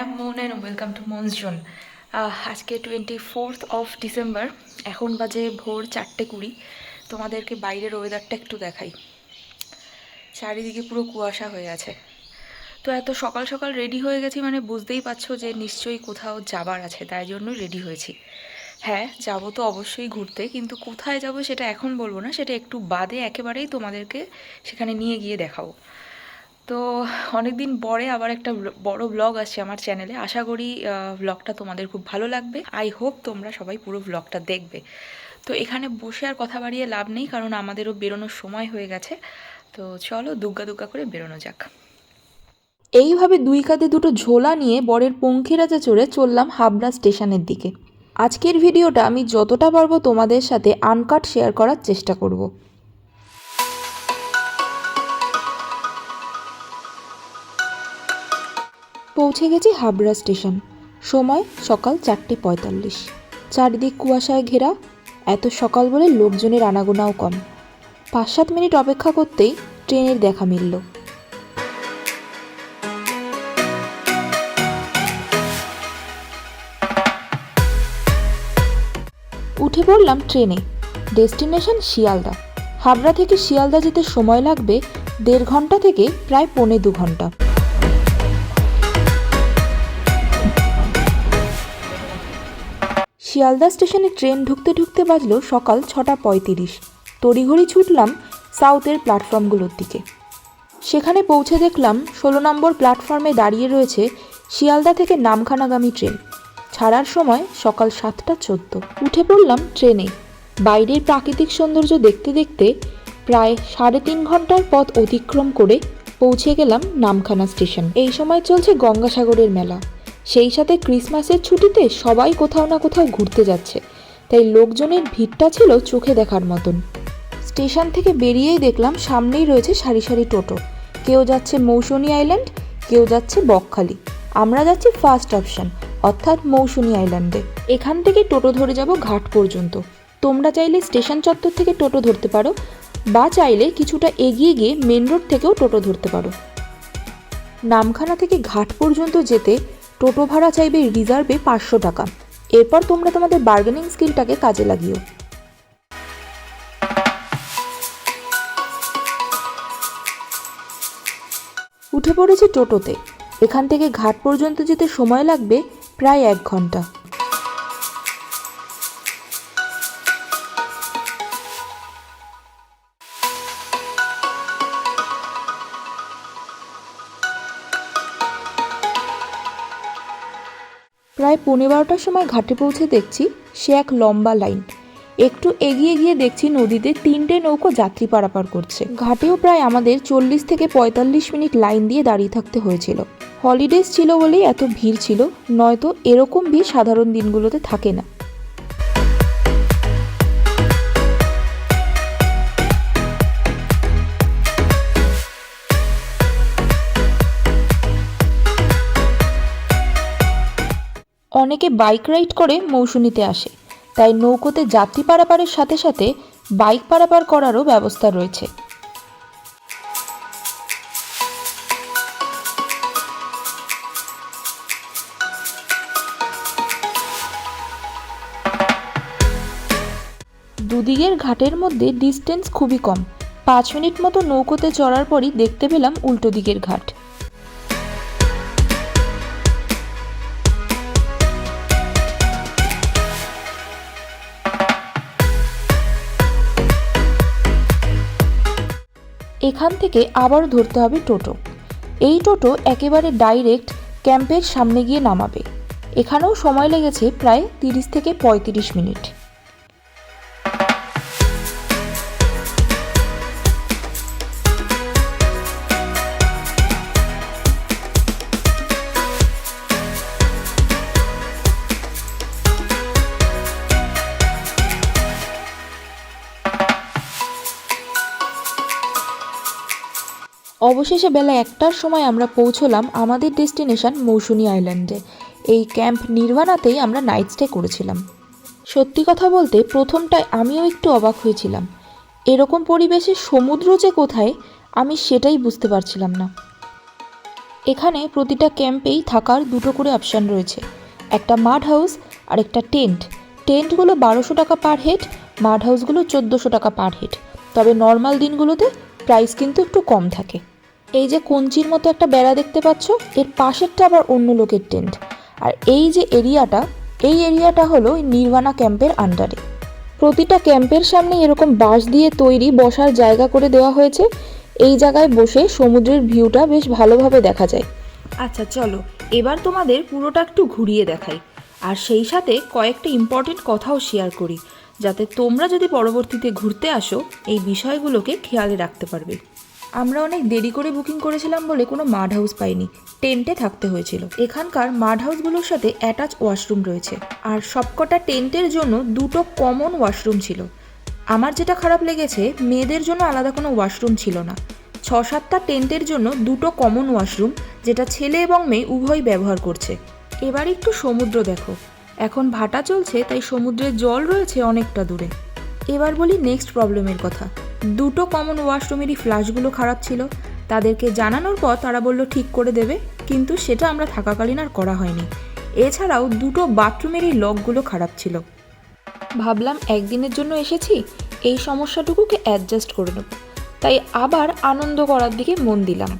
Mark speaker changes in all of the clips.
Speaker 1: Am Mon and welcome to Mon's zone. আজকে twenty fourth of December এখন বাজে ভোর চারটে কুড়ি। তোমাদেরকে বাইরের ওয়েদারটা একটু দেখাই। চারিদিকে পুরো কুয়াশা হয়ে আছে। তো এত সকাল সকাল রেডি হয়ে গেছি মানে বুঝতেই পারছ যে নিশ্চয়ই কোথাও যাবার আছে, তাই জন্যই রেডি হয়েছি। হ্যাঁ যাব তো অবশ্যই ঘুরতে, কিন্তু কোথায় যাব সেটা এখন বলব না, সেটা একটু বাদে একেবারেই তোমাদেরকে সেখানে নিয়ে গিয়ে দেখাবো। তো অনেক দিন পরে আবার একটা বড় ব্লগ আসছে আমার চ্যানেলে আশা করি ব্লগটা তোমাদের খুব ভালো লাগবে। আই হোপ তোমরা সবাই পুরো ব্লগটা দেখবে। তো এখানে বসে আর কথা বাড়িয়ে লাভ নেই, কারণ আমাদেরও বেরোনোর সময় হয়ে গেছে। তো চলো দুগ্গা দুগ্গা করে বেরোনো যাক।
Speaker 2: এইভাবে দুই কাঁধে দুটো ঝোলা নিয়ে বরের পঙ্খিরাজা চড়ে চললাম হাবড়া স্টেশনের দিকে। আজকের ভিডিওটা আমি যতটা পারব তোমাদের সাথে আনকাট শেয়ার করার চেষ্টা করব। পৌঁছে গেছি হাবড়া স্টেশন। সময় সকাল চারটে পঁয়তাল্লিশ। চারিদিক কুয়াশায় ঘেরা, এত সকাল বলে লোকজনের আনাগোনাও কম। পাঁচ সাত মিনিট অপেক্ষা করতেই ট্রেনের দেখা মিলল। উঠে পড়লাম ট্রেনে। ডেস্টিনেশন শিয়ালদা। হাবড়া থেকে শিয়ালদা যেতে সময় লাগবে দেড় ঘণ্টা থেকে প্রায় পৌনে দু ঘণ্টা। শিয়ালদা স্টেশনে ট্রেন ঢুকতে ঢুকতে বাজলো সকাল ছটা পঁয়ত্রিশ। তড়িঘড়ি ছুটলাম সাউথের প্ল্যাটফর্মগুলোর দিকে। সেখানে পৌঁছে দেখলাম ষোলো নম্বর প্ল্যাটফর্মে দাঁড়িয়ে রয়েছে শিয়ালদা থেকে নামখানাগামী ট্রেন। ছাড়ার সময় সকাল সাতটা চোদ্দ। উঠে পড়লাম ট্রেনে। বাইরের প্রাকৃতিক সৌন্দর্য দেখতে দেখতে প্রায় সাড়ে তিন ঘণ্টার পথ অতিক্রম করে পৌঁছে গেলাম নামখানা স্টেশন। এই সময় চলছে গঙ্গাসাগরের মেলা। সেই সাথে ক্রিসমাসের ছুটিতে সবাই কোথাও না কোথাও ঘুরতে যাচ্ছে। তাই লোকজনের ভিড়টা ছিল চোখে দেখার মতন। স্টেশন থেকে বেরিয়েই দেখলাম সামনেই রয়েছে সারি সারি টোটো। কেউ যাচ্ছে মৌসুনি আইল্যান্ড, কেউ যাচ্ছে বকখালি। আমরা যাচ্ছি ফার্স্ট অপশন, অর্থাৎ মৌসুনি আইল্যান্ডে। এখান থেকে টোটো ধরে যাব ঘাট পর্যন্ত। তোমরা চাইলে স্টেশন চত্বর থেকে টোটো ধরতে পারো, বা চাইলে কিছুটা এগিয়ে গিয়ে মেন রোড থেকেও টোটো ধরতে পারো। নামখানা থেকে ঘাট পর্যন্ত যেতে টোটো ভাড়া চাইবে রিজার্ভে পাঁচশো টাকা। এরপর তোমরা তোমাদের বার্গেনিং স্কিলটাকে কাজে লাগিও। উঠে পড়েছি টোটোতে। এখান থেকে ঘাট পর্যন্ত যেতে সময় লাগবে প্রায় এক ঘণ্টা। প্রায় পৌনে বারোটার সময় ঘাটে পৌঁছে দেখছি সে এক লম্বা লাইন। একটু এগিয়ে গিয়ে দেখছি নদীতে তিনটে নৌকো যাত্রী পারাপার করছে। ঘাটেও প্রায় আমাদের চল্লিশ থেকে পঁয়তাল্লিশ মিনিট লাইন দিয়ে দাঁড়িয়ে থাকতে হয়েছিল। হলিডেজ ছিল বলেই এত ভিড় ছিল, নয়তো এরকম ভিড় সাধারণ দিনগুলোতে থাকে না। অনেকে বাইক রাইড করে মৌসুমীতে আসে, তাই নৌকোতে যাত্রী পারাপারের সাথে সাথে বাইক পারাপার করারও ব্যবস্থা রয়েছে। দুদিকের ঘাটের মধ্যে ডিস্টেন্স খুবই কম। পাঁচ মিনিট মতো নৌকোতে চড়ার পরই দেখতে পেলাম উল্টো দিকের ঘাট। এখান থেকে আবার ধরতে হবে টোটো। এই টোটো একেবারে ডাইরেক্ট ক্যাম্পের সামনে গিয়ে নামাবে। এখানেও সময় লেগেছে প্রায় তিরিশ থেকে পঁয়ত্রিশ মিনিট। অবশেষে বেলা একটার সময় আমরা পৌঁছলাম আমাদের ডেস্টিনেশন মৌসুনি আইল্যান্ডে। এই ক্যাম্প নির্বাণাতেই আমরা নাইট স্টে করেছিলাম। সত্যি কথা বলতে প্রথমটায় আমিও একটু অবাক হয়েছিলাম। এরকম পরিবেশে সমুদ্র যে কোথায়, আমি সেটাই বুঝতে পারছিলাম না। এখানে প্রতিটা ক্যাম্পেই থাকার দুটো করে অপশান রয়েছে। একটা মাড হাউস আর একটা টেন্ট টেন্টগুলো বারোশো টাকা পার হেড, মাড হাউসগুলো চোদ্দোশো টাকা পার হেড। তবে নর্মাল দিনগুলোতে প্রাইস কিন্তু একটু কম থাকে। এই যে কঞ্চির মতো একটা বেড়া দেখতে পাচ্ছ, এর পাশেরটা আবার অন্য লোকের টেন্ট আর এই যে এরিয়াটা, এই এরিয়াটা হলো নির্বাণা ক্যাম্পের আন্ডারে প্রতিটা ক্যাম্পের সামনে এরকম বাঁশ দিয়ে তৈরি বসার জায়গা করে দেওয়া হয়েছে। এই জায়গায় বসে সমুদ্রের ভিউটা বেশ ভালোভাবে দেখা যায়। আচ্ছা চলো, এবার তোমাদের পুরোটা একটু ঘুরিয়ে দেখাই। আর সেই সাথে কয়েকটা ইম্পর্টেন্ট কথাও শেয়ার করি, যাতে তোমরা যদি পরবর্তীতে ঘুরতে আসো, এই বিষয়গুলোকে খেয়ালে রাখতে পারবে। আমরা অনেক দেরি করে বুকিং করেছিলাম বলে কোনো মাড হাউস পাইনি। টেন্টে থাকতে হয়েছিল। এখানকার মাড হাউসগুলোর সাথে অ্যাটাচ ওয়াশরুম রয়েছে। আর সবকটা টেন্টের জন্য দুটো কমন ওয়াশরুম ছিল। আমার যেটা খারাপ লেগেছে, মেয়েদের জন্য আলাদা কোনো ওয়াশরুম ছিল না। ছ সাতটা টেন্টের জন্য দুটো কমন ওয়াশরুম, যেটা ছেলে এবং মেয়ে উভয় ব্যবহার করছে। এবার একটু সমুদ্র দেখো। এখন ভাটা চলছে, তাই সমুদ্রের জল রয়েছে অনেকটা দূরে। এবার বলি নেক্সট প্রবলেমের কথা। দুটো কমন ওয়াশরুমেরই ফ্ল্যাশগুলো খারাপ ছিল। তাদেরকে জানানোর পর তারা বলল, ঠিক করে দেবে। কিন্তু সেটা আমরা থাকাকালীন আর করা হয়নি। এছাড়াও দুটো বাথরুমেরই লকগুলো খারাপ ছিল। ভাবলাম, একদিনের জন্য এসেছি, এই সমস্যাটুকুকে অ্যাডজাস্ট করে নেব। তাই আবার আনন্দ করার দিকে মন দিলাম।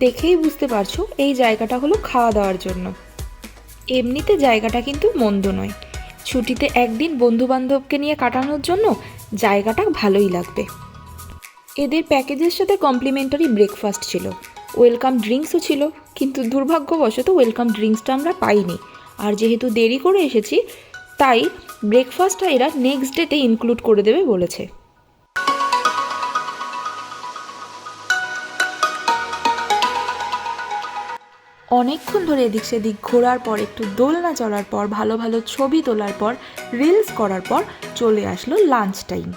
Speaker 2: দেখেই বুঝতে পারছ, এই জায়গাটা হলো খাওয়া দাওয়ার জন্য। এমনিতে জায়গাটা কিন্তু মন্দ নয়। ছুটিতে একদিন বন্ধু বান্ধবকে নিয়ে কাটানোর জন্য জায়গাটা ভালোই লাগবে। এদের প্যাকেজের সাথে কমপ্লিমেন্টারি ব্রেকফাস্ট ছিল। ওয়েলকাম ড্রিঙ্কসও ছিল, কিন্তু দুর্ভাগ্যবশত ওয়েলকাম ড্রিঙ্কসটা আমরা পাইনি। আর যেহেতু দেরি করে এসেছি, তাই ব্রেকফাস্টটা এরা নেক্সট ডেতে ইনক্লুড করে দেবে বলেছে। অনেকক্ষণ ধরে এদিক সেদিক ঘোরার পর, একটু দোলনা চড়ার পর, ভালো ভালো ছবি তোলার পর, রিলস করার পর চলে আসলো লাঞ্চ টাইম।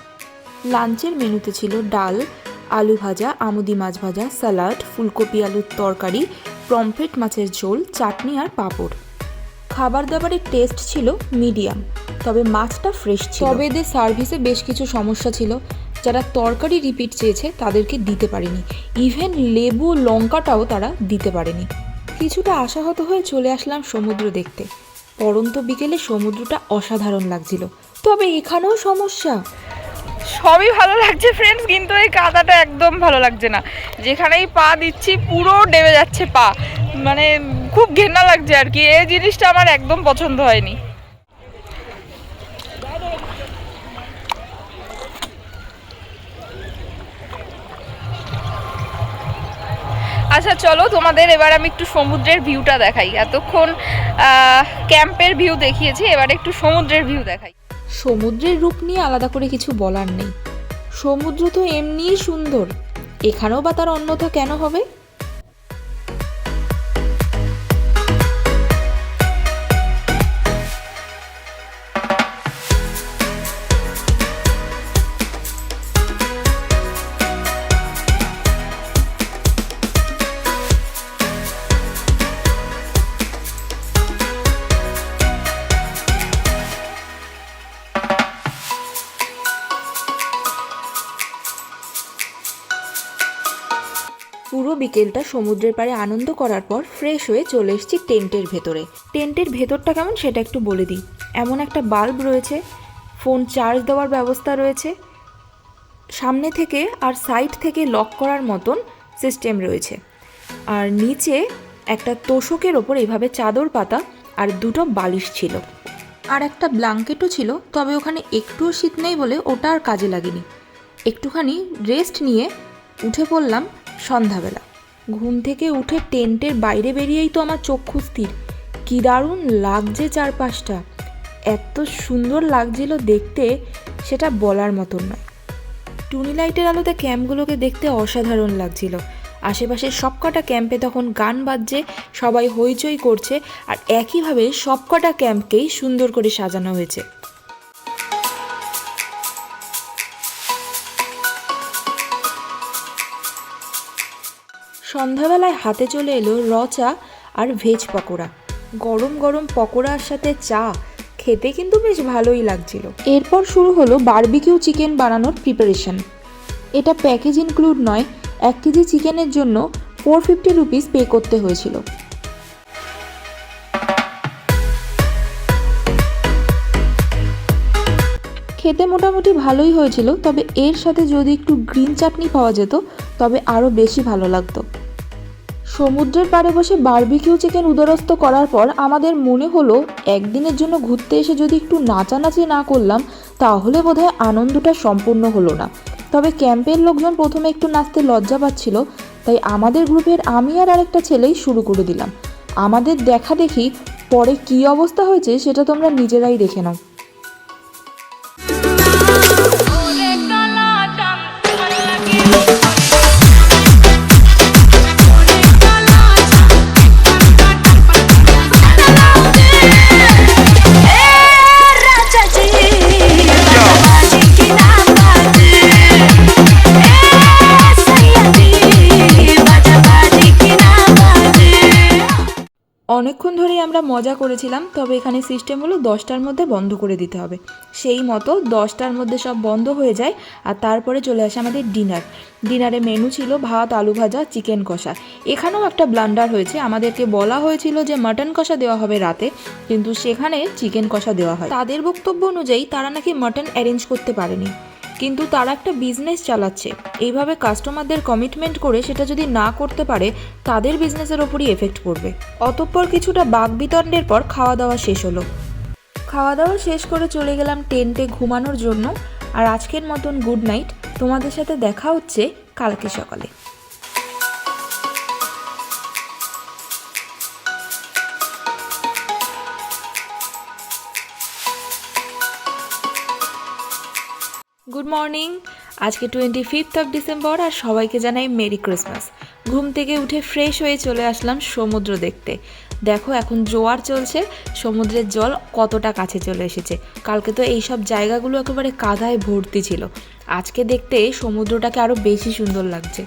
Speaker 2: লাঞ্চের মেনুতে ছিল ডাল, আলু ভাজা, আমুদি মাছ ভাজা, স্যালাড, ফুলকপি আলুর তরকারি, পমফ্রেট মাছের ঝোল, চাটনি আর পাঁপড়। খাবার দাবারের টেস্ট ছিল মিডিয়াম, তবে মাছটা ফ্রেশ ছিল। তবে এদের সার্ভিসে বেশ কিছু সমস্যা ছিল। যারা তরকারি রিপিট চেয়েছে, তাদেরকে দিতে পারেনি। ইভেন লেবু লঙ্কাটাও তারা দিতে পারেনি। কিছুটা আশাহত হয়ে চলে আসলাম সমুদ্র দেখতে। পরন্ত বিকেলে সমুদ্রটা অসাধারণ লাগছিল। তবে এখানেও সমস্যা।
Speaker 1: সবই ভালো লাগছে ফ্রেন্ডস কিন্তু এই কাদাটা একদম ভালো লাগছে না। যেখানেই পা দিচ্ছি, পুরো ডেবে যাচ্ছে পা। মানে খুব ঘেন্না লাগছে আর কি, এই জিনিসটা আমার একদম পছন্দ হয়নি। আচ্ছা চলো তোমাদের এবার আমি একটু সমুদ্রের ভিউটা দেখাই। এতক্ষণ ক্যাম্পের ভিউ দেখিয়েছি, এবার একটু সমুদ্রের ভিউ দেখাই।
Speaker 2: সমুদ্রের রূপ নিয়ে আলাদা করে কিছু বলার নেই। সমুদ্র তো এমনিই সুন্দর। এখানেও বা তার অন্যথা কেন হবে? বিকেলটা সমুদ্রের পাড়ে আনন্দ করার পর ফ্রেশ হয়ে চলে এসেছি টেন্টের ভেতরে। টেন্টের ভেতরটা কেমন সেটা একটু বলে দিই। এমন একটা বাল্ব রয়েছে ফোন চার্জ দেওয়ার ব্যবস্থা রয়েছে। সামনে থেকে আর সাইড থেকে লক করার মতন সিস্টেম রয়েছে। আর নিচে একটা তোষকের ওপর এইভাবে চাদর পাতা আর দুটো বালিশ ছিল। আর একটা ব্ল্যাঙ্কেটও ছিল, তবে ওখানে একটুও শীত নেই বলে ওটা আর কাজে লাগেনি। একটুখানি রেস্ট নিয়ে উঠে পড়লাম সন্ধ্যাবেলা। ঘুম থেকে উঠে টেন্টের বাইরে বেরিয়েই তো আমার চক্ষু স্থির। কী দারুণ লাগছে চারপাশটা। এত সুন্দর লাগছিল দেখতে, সেটা বলার মতন নয়। টুনি লাইটের আলোতে ক্যাম্পগুলোকে দেখতে অসাধারণ লাগছিল। আশেপাশের সবকটা ক্যাম্পে তখন গান বাজছে, সবাই হইচই করছে, আর একইভাবে সবকটা ক্যাম্পকেই সুন্দর করে সাজানো হয়েছে। সন্ধ্যাবেলায় হাতে চলে এলো র চা আর ভেজ পকোড়া। গরম গরম পকোড়ার সাথে চা খেতে কিন্তু বেশ ভালোই লাগছিল। এরপর শুরু হলো বারবিকিউ চিকেন বানানোর প্রিপারেশন এটা প্যাকেজ ইনক্লুড নয়, এক কেজি চিকেনের জন্য ফোর ফিফটি রুপিস পে করতে হয়েছিল। খেতে মোটামুটি ভালোই হয়েছিল, তবে এর সাথে যদি একটু গ্রিন চাটনি পাওয়া যেত, তবে আরও বেশি ভালো লাগতো। সমুদ্রের পাড়ে বসে বারবিকিউ চিকেন উদরস্থ করার পর আমাদের মনে হলো, একদিনের জন্য ঘুরতে এসে যদি একটু নাচানাচি না করলাম, তাহলে বোধহয় আনন্দটা সম্পূর্ণ হলো না। তবে ক্যাম্পের লোকজন প্রথমে একটু নাচতে লজ্জা পাচ্ছিল, তাই আমাদের গ্রুপের আমি আর আরেকটা ছেলেই শুরু করে দিলাম। আমাদের দেখা দেখি, পরে কী অবস্থা হয়েছে সেটা তোমরা নিজেরাই দেখে নাও। অনেকক্ষণ ধরেই আমরা মজা করেছিলাম, তবে এখানে সিস্টেম হলো দশটার মধ্যে বন্ধ করে দিতে হবে। সেই মতো দশটার মধ্যে সব বন্ধ হয়ে যায়, আর তারপরে চলে আসে আমাদের ডিনার। ডিনারে মেনু ছিল ভাত, আলু ভাজা, চিকেন কষা। এখানেও একটা ব্লান্ডার হয়েছে। আমাদেরকে বলা হয়েছিল যে মাটন কষা দেওয়া হবে রাতে, কিন্তু সেখানে চিকেন কষা দেওয়া হয়। তাদের বক্তব্য অনুযায়ী তারা নাকি মাটন অ্যারেঞ্জ করতে পারেনি। কিন্তু তারা একটা বিজনেস চালাচ্ছে। এইভাবে কাস্টমারদের কমিটমেন্ট করে সেটা যদি না করতে পারে, তাদের বিজনেসের ওপরই এফেক্ট পড়বে। অতঃপর কিছুটা বাক বিতণ্ডের পর খাওয়া দাওয়া শেষ হলো। খাওয়া দাওয়া শেষ করে চলে গেলাম টেন্টে ঘুমানোর জন্য। আর আজকের মতন গুড নাইট তোমাদের সাথে দেখা হচ্ছে কালকে সকালে। গুড মর্নিং আজকে টোয়েন্টি ফিফথ অফ ডিসেম্বর আর সবাইকে জানাই মেরি ক্রিসমাস ঘুম থেকে উঠে ফ্রেশ হয়ে চলে আসলাম সমুদ্র দেখতে। দেখো, এখন জোয়ার চলছে, সমুদ্রের জল কতটা কাছে চলে এসেছে। কালকে তো এই সব জায়গাগুলো একেবারে কাদায় ভর্তি ছিল। আজকে দেখতে সমুদ্রটাকে আরও বেশি সুন্দর লাগছে।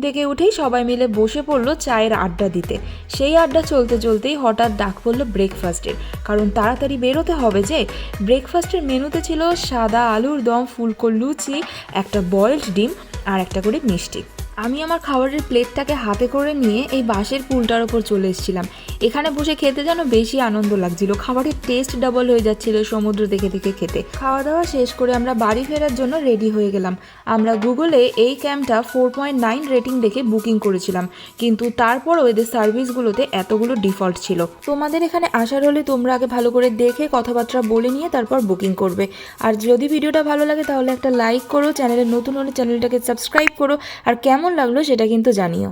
Speaker 2: থেকে উঠেই সবাই মিলে বসে পড়ল চায়ের আড্ডা দিতে। সেই আড্ডা চলতে চলতেই হঠাৎ ডাক পড়ল ব্রেকফাস্টের কারণ তাড়াতাড়ি বেরোতে হবে যে ব্রেকফাস্টের মেনুতে ছিল সাদা আলুর দম ফুলকো লুচি, একটা বয়েলড ডিম আর একটা করে মিষ্টি। আমি আমার খাবারের প্লেটটাকে হাতে করে নিয়ে এই বাঁশের পুলটার ওপর চলে এসেছিলাম। এখানে বসে খেতে যেন বেশি আনন্দ লাগছিল। খাবারের টেস্ট ডাবল হয়ে যাচ্ছিল সমুদ্র দেখে দেখে খেতে। খাওয়া দাওয়া শেষ করে আমরা বাড়ি ফেরার জন্য রেডি হয়ে গেলাম। আমরা গুগলে এই ক্যাম্পটা ফোর পয়েন্ট নাইন রেটিং দেখে বুকিং করেছিলাম। কিন্তু তারপরও এদের সার্ভিসগুলোতে এতগুলো ডিফল্ট ছিল। তোমাদের এখানে আসার হলে তোমরা আগে ভালো করে দেখে কথাবার্তা বলে নিয়ে তারপর বুকিং করবে। আর যদি ভিডিওটা ভালো লাগে তাহলে একটা লাইক করো, চ্যানেলে নতুন হলে চ্যানেলটাকে সাবস্ক্রাইব করো। আর কেমন লাগল সেটা কিন্তু জানিও।